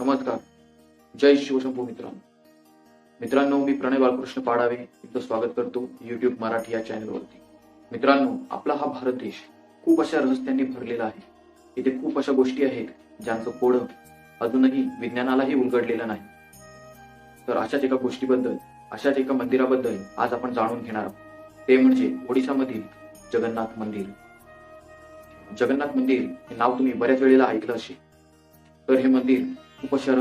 नमस्कार. जय शिवशंभू मित्रांनो. मित्रांनो मी प्रणय बालकृष्ण पाडावे तुमचं स्वागत करतो युट्यूब मराठी या चॅनलवरती. मित्रांनो आपला हा भारत देश खूप अशा रहस्यांनी भरलेला आहे. इथे खूप अशा गोष्टी आहेत ज्यांचं कोड अजूनही विज्ञानालाही उलगडलेलं नाही. तर अशाच एका गोष्टीबद्दल अशाच एका मंदिराबद्दल आज आपण जाणून घेणार आहोत. ते म्हणजे ओडिशामधील जगन्नाथ मंदिर. जगन्नाथ मंदिर हे नाव तुम्ही बऱ्याच वेळेला ऐकलं असेल. तर हे मंदिर खूप अशा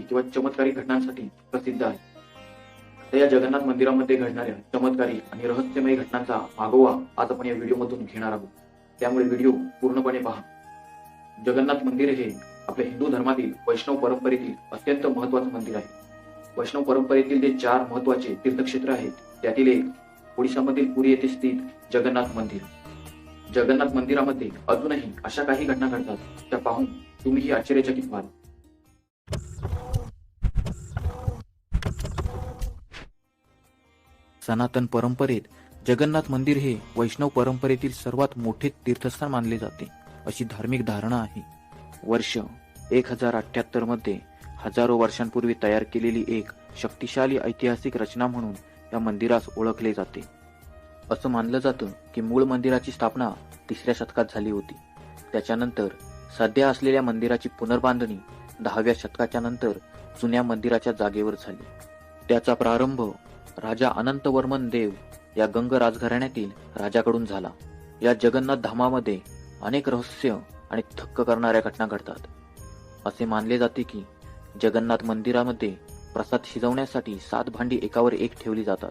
किंवा चमत्कारी घटनांसाठी प्रसिद्ध आहे. तर या जगन्नाथ मंदिरामध्ये घडणाऱ्या चमत्कारी आणि रहस्यमय घटनांचा मागोवा आज आपण या व्हिडिओमधून घेणार आहोत. त्यामुळे व्हिडिओ पूर्णपणे पहा. जगन्नाथ मंदिर हे आपल्या हिंदू धर्मातील वैष्णव परंपरेतील अत्यंत महत्वाचं मंदिर आहे. वैष्णव परंपरेतील जे चार महत्त्वाचे तीर्थक्षेत्र आहेत त्यातील एक ओडिशामधील पुरी येथे स्थित जगन्नाथ मंदिर. जगन्नाथ मंदिरामध्ये अजूनही अशा काही घटना घडतात त्या पाहून तुम्हीही आश्चर्यचकित व्हाल. सनातन परंपरेत जगन्नाथ मंदिर हे वैष्णव परंपरेतील सर्वात मोठे तीर्थस्थान मानले जाते अशी धार्मिक धारणा आहे. वर्ष एक हजार अठ्याहत्तरमध्ये हजारो वर्षांपूर्वी तयार केलेली एक शक्तिशाली ऐतिहासिक रचना म्हणून या मंदिरास ओळखले जाते. असं मानलं जातं की मूळ मंदिराची स्थापना तिसऱ्या शतकात झाली होती. त्याच्यानंतर सध्या असलेल्या मंदिराची पुनर्बांधणी दहाव्या शतकाच्या नंतर जुन्या मंदिराच्या जागेवर झाली. त्याचा प्रारंभ राजा अनंतवर्मन देव या गंग राजघराण्यातील राजाकडून झाला. या जगन्नाथ धामामध्ये अनेक रहस्य आणि थक्क करणाऱ्या घटना घडतात. असे मानले जाते की जगन्नाथ मंदिरामध्ये प्रसाद शिजवण्यासाठी सात भांडी एकावर एक ठेवली जातात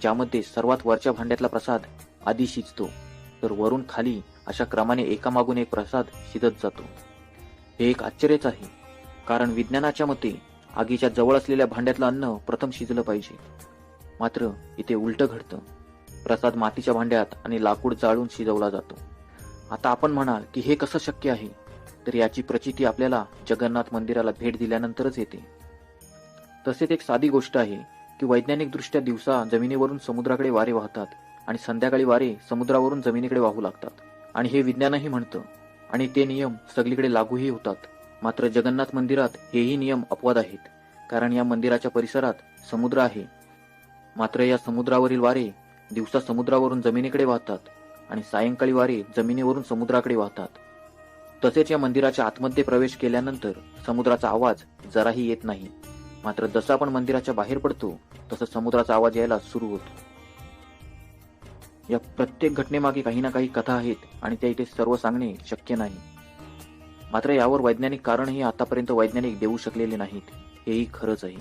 ज्यामध्ये सर्वात वरच्या भांड्यातला प्रसाद आधी शिजतो तर वरून खाली अशा क्रमाने एकामागून एक प्रसाद शिजत जातो. हे एक आश्चर्यच आहे कारण विज्ञानाच्या मते आगीच्या जवळ असलेल्या भांड्यातलं अन्न प्रथम शिजलं पाहिजे. मात्र इथे उलट घडतं. प्रसाद मातीच्या भांड्यात आणि लाकूड जाळून शिजवला जातो. आता आपण म्हणाल की हे कसं शक्य आहे? तर याची प्रचिती आपल्याला जगन्नाथ मंदिराला भेट दिल्यानंतरच येते. तसेच एक साधी गोष्ट आहे की वैज्ञानिकदृष्ट्या दिवसा जमिनीवरून समुद्राकडे वारे वाहतात आणि संध्याकाळी वारे समुद्रावरून जमिनीकडे वाहू लागतात. आणि हे विज्ञानही म्हणतं. आणि ते नियम सगळीकडे लागूही होतात. मात्र जगन्नाथ मंदिरात हेही नियम अपवाद आहेत. कारण या मंदिराच्या परिसरात समुद्र आहे. मात्र या समुद्रावरील वारे दिवसा समुद्रावरून जमिनीकडे वाहतात आणि सायंकाळी वारे जमिनीवरून समुद्राकडे वाहतात. तसेच या मंदिराच्या आतमध्ये प्रवेश केल्यानंतर समुद्राचा आवाज जराही येत नाही. मात्र जसं आपण मंदिराच्या बाहेर पडतो तसं समुद्राचा आवाज यायला सुरू होतो. या प्रत्येक घटनेमागे काही ना काही कथा आहेत आणि त्या इथे सर्व सांगणे शक्य नाही. मात्र यावर वैज्ञानिक कारणही आतापर्यंत वैज्ञानिक देऊ शकलेले नाहीत. हेही खरंच आहे.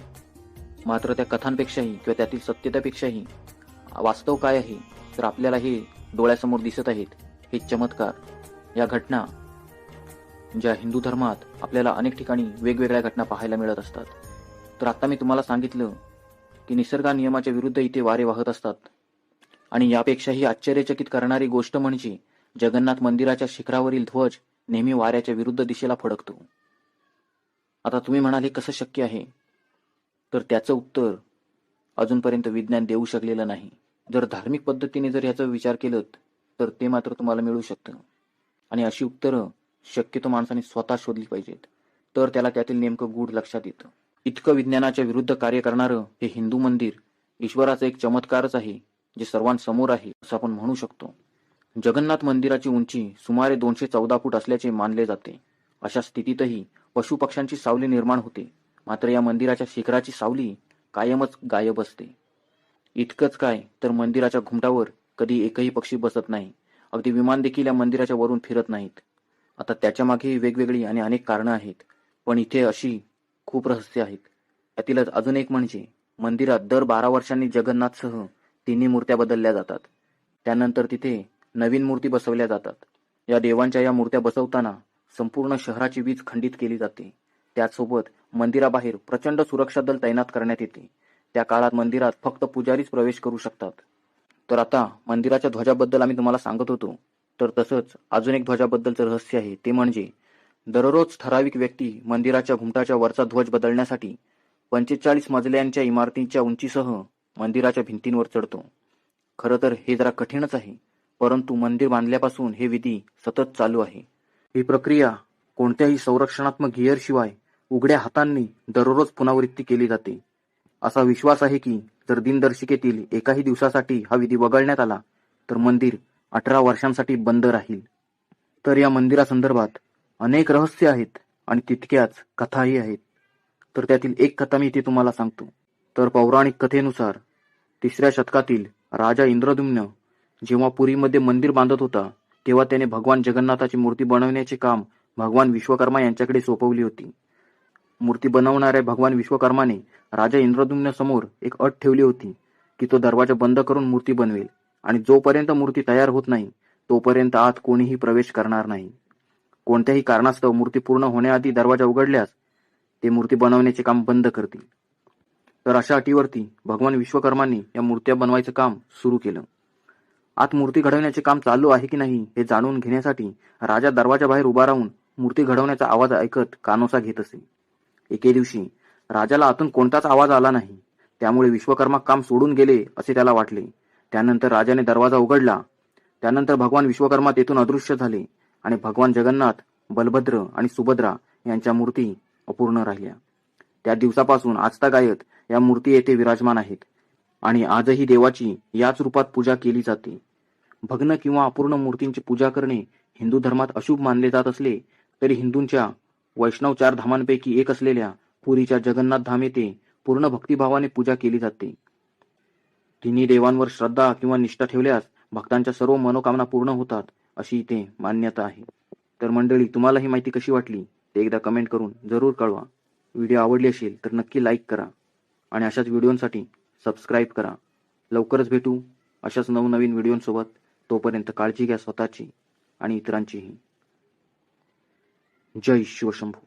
मात्र त्या कथांपेक्षाही किंवा त्यातील सत्यतेपेक्षाही वास्तव काय आहे तर आपल्याला हे डोळ्यासमोर दिसत आहेत हे चमत्कार. या घटना ज्या हिंदू धर्मात आपल्याला अनेक ठिकाणी वेगवेगळ्या घटना पाहायला मिळत असतात. तर आता मी तुम्हाला सांगितलं की निसर्गा नियमाच्या विरुद्ध इथे वारे वाहत असतात. आणि यापेक्षाही आश्चर्यचकित करणारी गोष्ट म्हणजे जगन्नाथ मंदिराच्या शिखरावरील ध्वज नेहमी वाऱ्याच्या विरुद्ध दिशेला फडकतो. आता तुम्ही म्हणाले कसं शक्य आहे? तर त्याचं उत्तर अजूनपर्यंत विज्ञान देऊ शकलेलं नाही. जर धार्मिक पद्धतीने जर याचा विचार केलं तर ते मात्र तुम्हाला मिळू शकतं. आणि अशी उत्तरं शक्यतो माणसाने स्वतः शोधली पाहिजेत. तर त्याला त्यातील नेमकं गूढ लक्षात येतं. इतकं विज्ञानाच्या विरुद्ध कार्य करणारं हे हिंदू मंदिर ईश्वराचं एक चमत्कारच आहे जे सर्वांसमोर आहे असं आपण म्हणू शकतो. जगन्नाथ मंदिराची उंची सुमारे दोनशे चौदा फूट असल्याचे मानले जाते. अशा स्थितीतही पशुपक्ष्यांची सावली निर्माण होते. मात्र या मंदिराच्या शिखराची सावली कायमच गायब असते. इतकंच काय तर मंदिराच्या घुमटावर कधी एकही पक्षी बसत नाही. अगदी विमान देखील या मंदिराच्या वरून फिरत नाहीत. आता त्याच्यामागेही वेगवेगळी आणि अनेक कारणं आहेत. पण इथे अशी खूप रहस्य आहेत. यातीलच अजून एक म्हणजे मंदिरात दर बारा वर्षांनी जगन्नाथसह तिन्ही मूर्त्या बदलल्या जातात. त्यानंतर तिथे नवीन मूर्ती बसवल्या जातात. या देवांच्या या मूर्त्या बसवताना संपूर्ण शहराची वीज खंडित केली जाते. त्याचसोबत मंदिराबाहेर प्रचंड सुरक्षा दल तैनात करण्यात येते. त्या काळात मंदिरात फक्त पुजारीच प्रवेश करू शकतात. तर आता मंदिराच्या ध्वजाबद्दल आम्ही तुम्हाला सांगत होतो. तर तसंच अजून एक ध्वजाबद्दलचं रहस्य आहे. ते म्हणजे दररोज ठराविक व्यक्ती मंदिराच्या घुमटाच्या वरचा ध्वज बदलण्यासाठी पंचेचाळीस मजल्यांच्या इमारतींच्या उंचीसह मंदिराच्या भिंतींवर चढतो. खरं तर हे जरा कठीणच आहे. परंतु मंदिर बांधल्यापासून हे विधी सतत चालू आहे. ही प्रक्रिया कोणत्याही संरक्षणात्मक गिअरशिवाय उघड्या हातांनी दररोज पुनरावृत्ती केली जाते. असा विश्वास आहे की जर दिनदर्शिकेतील एकाही दिवसासाठी हा विधी वगळण्यात आला तर मंदिर अठरा वर्षांसाठी बंद राहील. तर या मंदिरासंदर्भात अनेक रहस्य आहेत आणि तितक्याच कथाही आहेत. तर त्यातील एक कथा मी इथे तुम्हाला सांगतो. तर पौराणिक कथेनुसार तिसऱ्या शतकातील राजा इंद्रदुम्न जेव्हा पुरीमध्ये मंदिर बांधत होता तेव्हा त्याने भगवान जगन्नाथाची मूर्ती बनवण्याचे काम भगवान विश्वकर्मा यांच्याकडे सोपवली होती. मूर्ती बनवणाऱ्या भगवान विश्वकर्माने राजा इंद्रदुम्न समोर एक अट ठेवली होती की तो दरवाजा बंद करून मूर्ती बनवेल आणि जोपर्यंत मूर्ती तयार होत नाही तोपर्यंत आत कोणीही प्रवेश करणार नाही. कोणत्याही कारणास्तव मूर्ती पूर्ण होण्याआधी दरवाजा उघडल्यास ते मूर्ती बनवण्याचे काम बंद करतील. तर अशा अटीवरती भगवान विश्वकर्मांनी या मूर्त्या बनवायचं काम सुरू केलं. आत मूर्ती घडवण्याचे काम चालू आहे की नाही हे जाणून घेण्यासाठी राजा दरवाजा बाहेर उभा राहून मूर्ती घडवण्याचा आवाज ऐकत कानोसा घेत असे. एके दिवशी राजाला आतून कोणताच आवाज आला नाही. त्यामुळे विश्वकर्मा काम सोडून गेले असे त्याला वाटले. त्यानंतर राजाने दरवाजा उघडला. त्यानंतर भगवान विश्वकर्मा तेथून अदृश्य झाले आणि भगवान जगन्नाथ बलभद्र आणि सुभद्रा यांच्या मूर्ती अपूर्ण राहिल्या. त्या दिवसापासून आजतागायत या मूर्ती येथे विराजमान आहेत आणि आजही देवाची याच रूपात पूजा केली जाते. भग्न किंवा अपूर्ण मूर्तींची पूजा करणे हिंदू धर्मात अशुभ मानले जात असले तरी हिंदूंच्या वैष्णव चार धामांपैकी एक असलेल्या पुरीच्या जगन्नाथ धाम येथे पूर्ण भक्तिभावाने पूजा केली जाते. तिन्ही देवांवर श्रद्धा किंवा निष्ठा ठेवल्यास भक्तांच्या सर्व मनोकामना पूर्ण होतात अशी इथे मान्यता आहे. तर मंडळी तुम्हाला ही माहिती कशी वाटली ते एकदा कमेंट करून जरूर कळवा. व्हिडिओ आवडली असेल तर नक्की लाईक करा आणि अशाच व्हिडिओंसाठी सबस्क्राईब करा. लवकरच भेटू अशाच नवनवीन व्हिडिओंसोबत. तोपर्यंत काळजी घ्या स्वतःची आणि इतरांचीही. जय शिवशंभू.